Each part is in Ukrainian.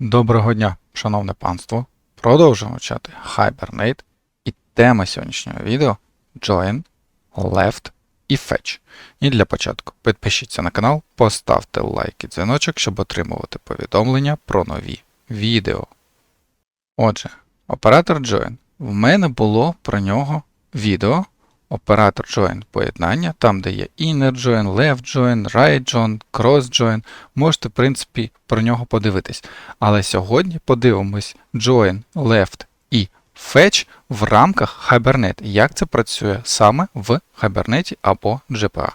Доброго дня, шановне панство. Продовжуємо вчати Hibernate. І тема сьогоднішнього відео Join, Left і Fetch. І для початку підпишіться на канал, поставте лайк і дзвіночок, щоб отримувати повідомлення про нові відео. Отже, оператор Join. В мене було про нього відео. Оператор join поєднання, там, де є inner join, left join, right join, cross join. Можете, в принципі, про нього подивитись. Але сьогодні подивимось join, left і fetch в рамках Hibernate. Як це працює саме в Hibernate або GPA.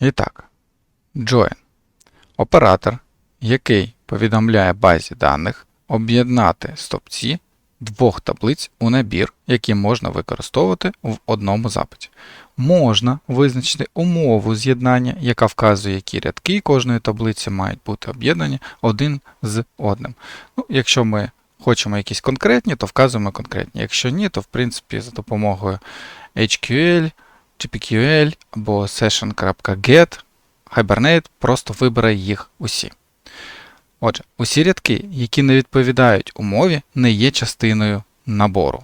І так, join. Оператор, який повідомляє базі даних об'єднати стопці двох таблиць у набір, які можна використовувати в одному запиті. Можна визначити умову з'єднання, яка вказує, які рядки кожної таблиці мають бути об'єднані один з одним. Ну, Якщо ми хочемо якісь конкретні, то вказуємо конкретні. Якщо ні, то в принципі за допомогою HQL, GPQL або session.get Hibernate просто вибере їх усі. Отже, усі рядки, які не відповідають умові, не є частиною набору.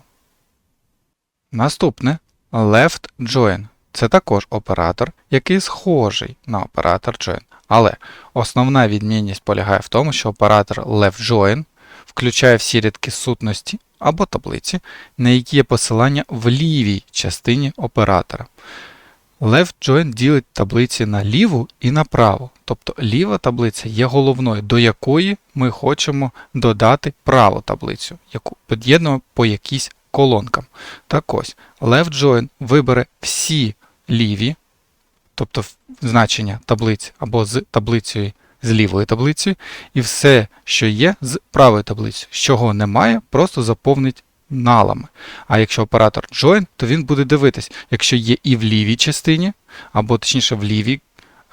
Наступне left join. Це також оператор, який схожий на оператор join. Але основна відмінність полягає в тому, що оператор left join включає всі рядки сутності або таблиці, на які є посилання в лівій частині оператора. Left join ділить таблиці на ліву і на праву. Тобто ліва таблиця є головною, до якої ми хочемо додати праву таблицю, яку під'єднуємо по якійсь колонкам. Так ось, left join вибере всі ліві, тобто значення таблиць або з таблицею з лівою таблицею, і все, що є, з правою таблицею. З чого немає, просто заповнить налами. А якщо оператор join, то він буде дивитись, якщо є і в лівій частині, або точніше в лівій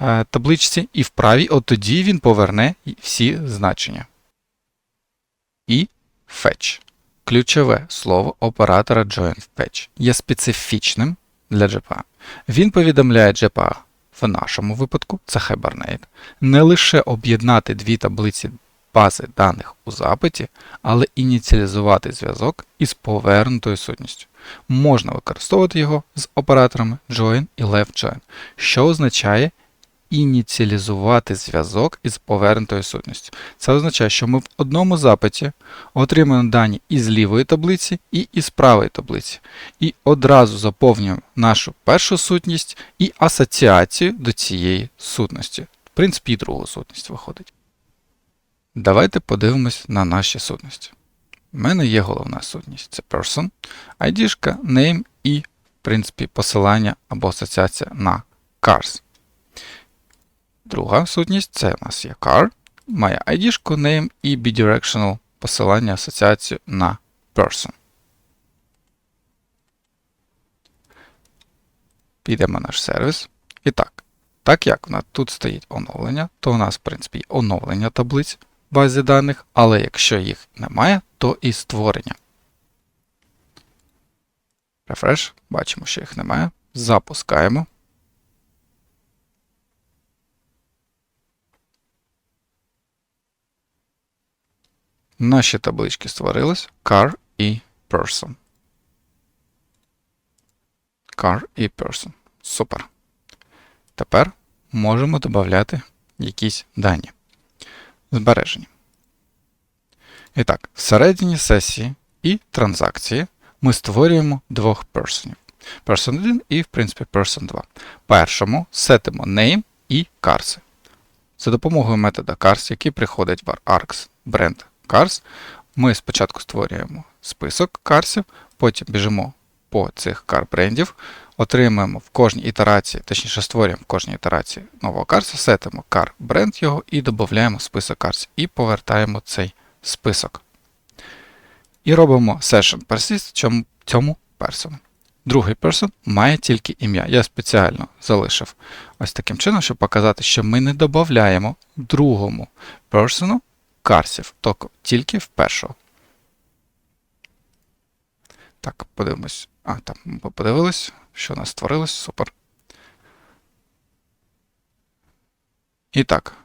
е, табличці, і в правій, от тоді він поверне всі значення. І fetch. Ключове слово оператора join fetch є специфічним для JPA. Він повідомляє JPA в нашому випадку, це Hibernate, не лише об'єднати дві таблиці бази даних у запиті, але ініціалізувати зв'язок із повернутою сутністю. Можна використовувати його з операторами join і left join, що означає ініціалізувати зв'язок із повернутою сутністю. Це означає, що ми в одному запиті отримуємо дані із лівої таблиці і із правої таблиці. І одразу заповнюємо нашу першу сутність і асоціацію до цієї сутності. В принципі, і другу сутність виходить. Давайте подивимось на наші сутності. У мене є головна сутність це person, ID, name і, в принципі, посилання або асоціація на cars. Друга сутність це у нас є car, має ID, name і bidirectional посилання асоціацію на person. Підемо на наш сервіс. І так, так як у нас тут стоїть оновлення, то у нас, в принципі, оновлення таблиць базі даних, але якщо їх немає, то і створення. Refresh, бачимо, що їх немає. Запускаємо. Наші таблички створились car і person. Car і person. Супер. Тепер можемо додати якісь дані. Збережені. І так, всередині сесії і транзакції ми створюємо двох персонів. Person 1 і, в принципі, Person 2. Першому сетимо name і карси. За допомогою метода cars, який приходить в args brand cars, ми спочатку створюємо список карсів, потім біжимо по цих car брендів, отримуємо в кожній ітерації, точніше створюємо в кожній ітерації нового карса, сетимо car бренд його і додаємо список карсів і повертаємо цей список. І робимо session persist цьому персону. Другий персон має тільки ім'я. Я спеціально залишив ось таким чином, щоб показати, що ми не додаємо другому персону карсів, тільки в першого. Так, подивимось. А, там подивились, що у нас створилось. Супер. І так.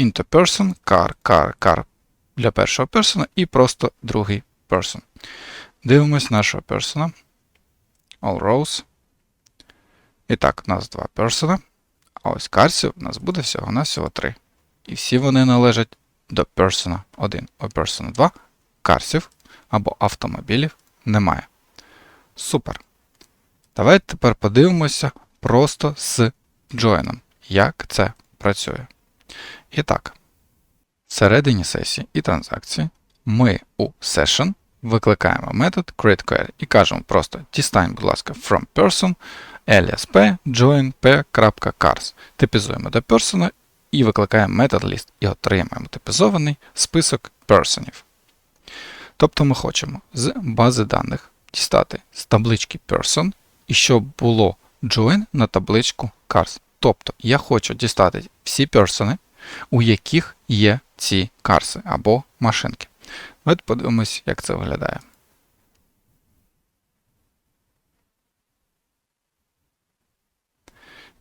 into person, car, car, car для першого персона і просто другий person. Дивимось нашого персона. All rows. І так, у нас два персона. А ось карсів у нас буде всього-навсього три. І всі вони належать до персона 1. У персона 2 карсів або автомобілів немає. Супер. Давайте тепер подивимося просто з джойном, як це працює. І так, всередині сесії і транзакції ми у session викликаємо метод createQuery і кажемо просто дістань, будь ласка, from person alias p join p.cars. Типізуємо до person і викликаємо метод list і отримаємо типізований список персонів. Тобто ми хочемо з бази даних дістати з таблички person і щоб було join на табличку cars. Тобто я хочу дістати всі персони, у яких є ці карси або машинки. Давайте подивимось, як це виглядає.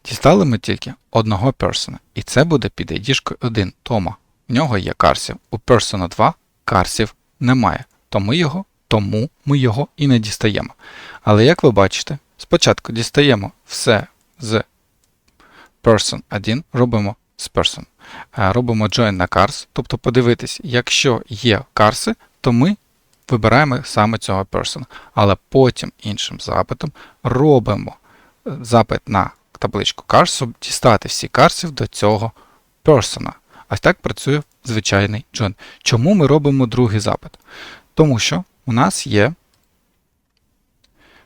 Дістали ми тільки одного персона, і це буде під ID 1 Тома. В нього є карсів. У персона 2 карсів немає. Тому його, тому ми його і не дістаємо. Але як ви бачите, спочатку дістаємо все з person 1, робимо з person. Е, робимо join на cars, тобто подивитись, якщо є карси, то ми вибираємо саме цього person. Але потім іншим запитом робимо е, запит на табличку cars, щоб дістати всі карсів до цього persona. Ось так працює звичайний join. Чому ми робимо другий запит? Тому що у нас є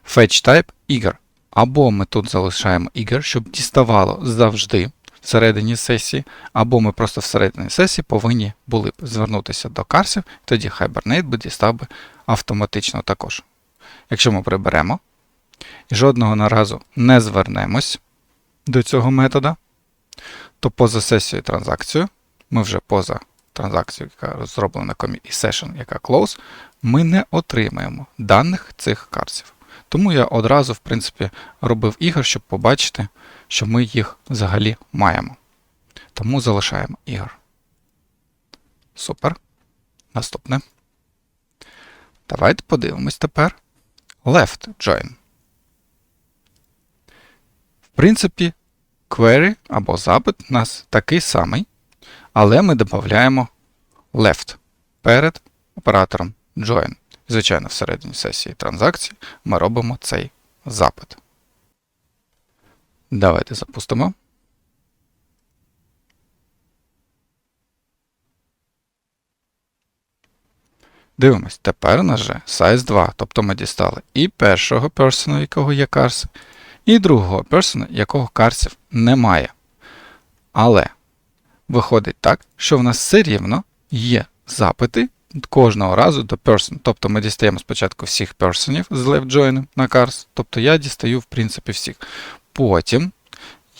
fetch type ігор. Або ми тут залишаємо ігор, щоб діставало завжди всередині сесії, або ми просто всередині сесії повинні були б звернутися до карсів, тоді Hibernate би дістав би автоматично також. Якщо ми приберемо і жодного наразу не звернемось до цього метода, то поза сесією транзакцією, ми вже поза транзакцією, яка зроблена і session, яка close, ми не отримаємо даних цих карсів. Тому я одразу, в принципі, робив ігор, щоб побачити, що ми їх взагалі маємо. Тому залишаємо ігор. Супер. Наступне. Давайте подивимось тепер left join. В принципі, query або запит у нас такий самий, але ми додаємо left перед оператором join. Звичайно, всередині сесії транзакції ми робимо цей запит. Давайте запустимо. Дивимось, тепер у нас же size 2, тобто ми дістали і першого персона, якого є карси, і другого персона, якого карсів немає. Але виходить так, що в нас все рівно є запити кожного разу до person. Тобто ми дістаємо спочатку всіх персонів з left join на cars, тобто я дістаю, в принципі, всіх. Потім,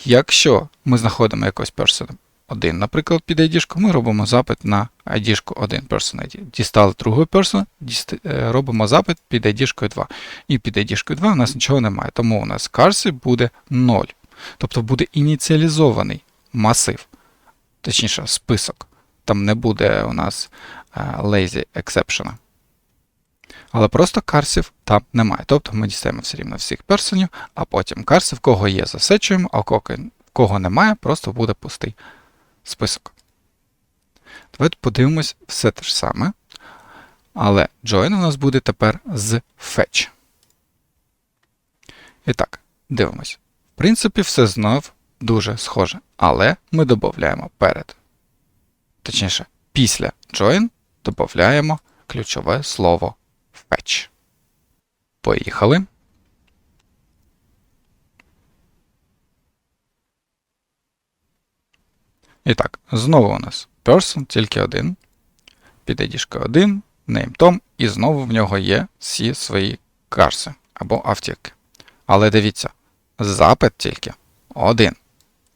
якщо ми знаходимо якогось person 1, наприклад, під ID, ми робимо запит на ID 1 person ID. Дістали другого person, діст... Е, робимо запит під ID 2. І під ID 2 у нас нічого немає. Тому у нас карси буде 0. Тобто буде ініціалізований масив, точніше, список. Там не буде у нас Е, lazy exception. Але просто карсів там немає. Тобто ми дістаємо все рівно всіх персонів, а потім карсів, кого є, засечуємо, а кого немає, просто буде пустий список. Давайте подивимось все те ж саме. Але join у нас буде тепер з fetch. І так, дивимось. В принципі, все знов дуже схоже. Але ми додаємо перед. Точніше, після join додаємо ключове слово fetch. Поїхали. І так, знову у нас person тільки один. Під ID 1, name Tom, і знову в нього є всі свої карси або автівки. Але дивіться, запит тільки один,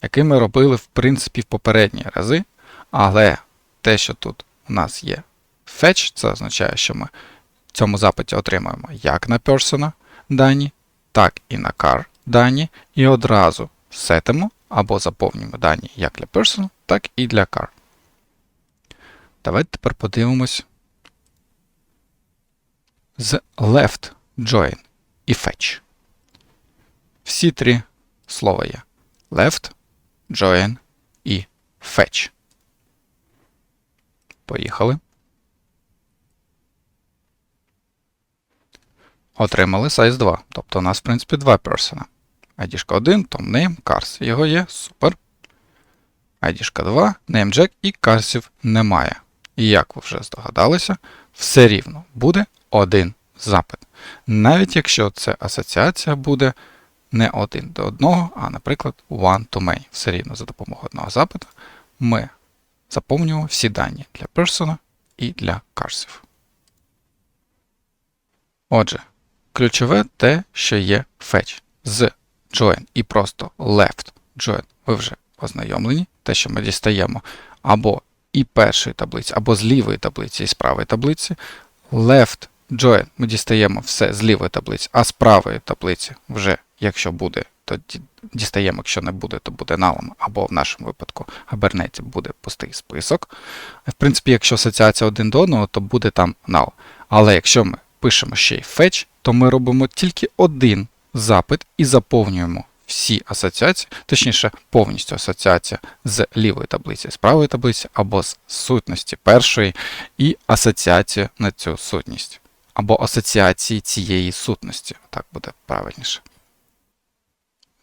який ми робили, в принципі, в попередні рази. Але те, що тут у нас є Fetch це означає, що ми в цьому запиті отримуємо як на persona дані, так і на car дані, і одразу сетимо або заповнюємо дані як для person, так і для car. Давайте тепер подивимось з left join і fetch. Всі три слова є. Left, join і fetch. Поїхали. Отримали size 2. Тобто у нас, в принципі, два персона. ID 1, Tom Name, Cars. Його є. Супер. ID 2, NameJack і карсів немає. І як ви вже здогадалися, все рівно буде один запит. Навіть якщо це асоціація буде не один до одного, а, наприклад, one to many. Все рівно за допомогою одного запиту ми заповнюємо всі дані для persona і для карсів. Отже, ключове те, що є fetch з join і просто left join. Ви вже ознайомлені, те, що ми дістаємо або і першої таблиці, або з лівої таблиці, і з правої таблиці. Left join ми дістаємо все з лівої таблиці, а з правої таблиці вже, якщо буде, то дістаємо, якщо не буде, то буде налом, або в нашому випадку Абернеті буде пустий список. В принципі, якщо асоціація один до одного, то буде там null. Але якщо ми пишемо ще й fetch, то ми робимо тільки один запит і заповнюємо всі асоціації, точніше, повністю асоціація з лівої таблиці, з правої таблиці, або з сутності першої, і асоціація на цю сутність. Або асоціації цієї сутності, так буде правильніше.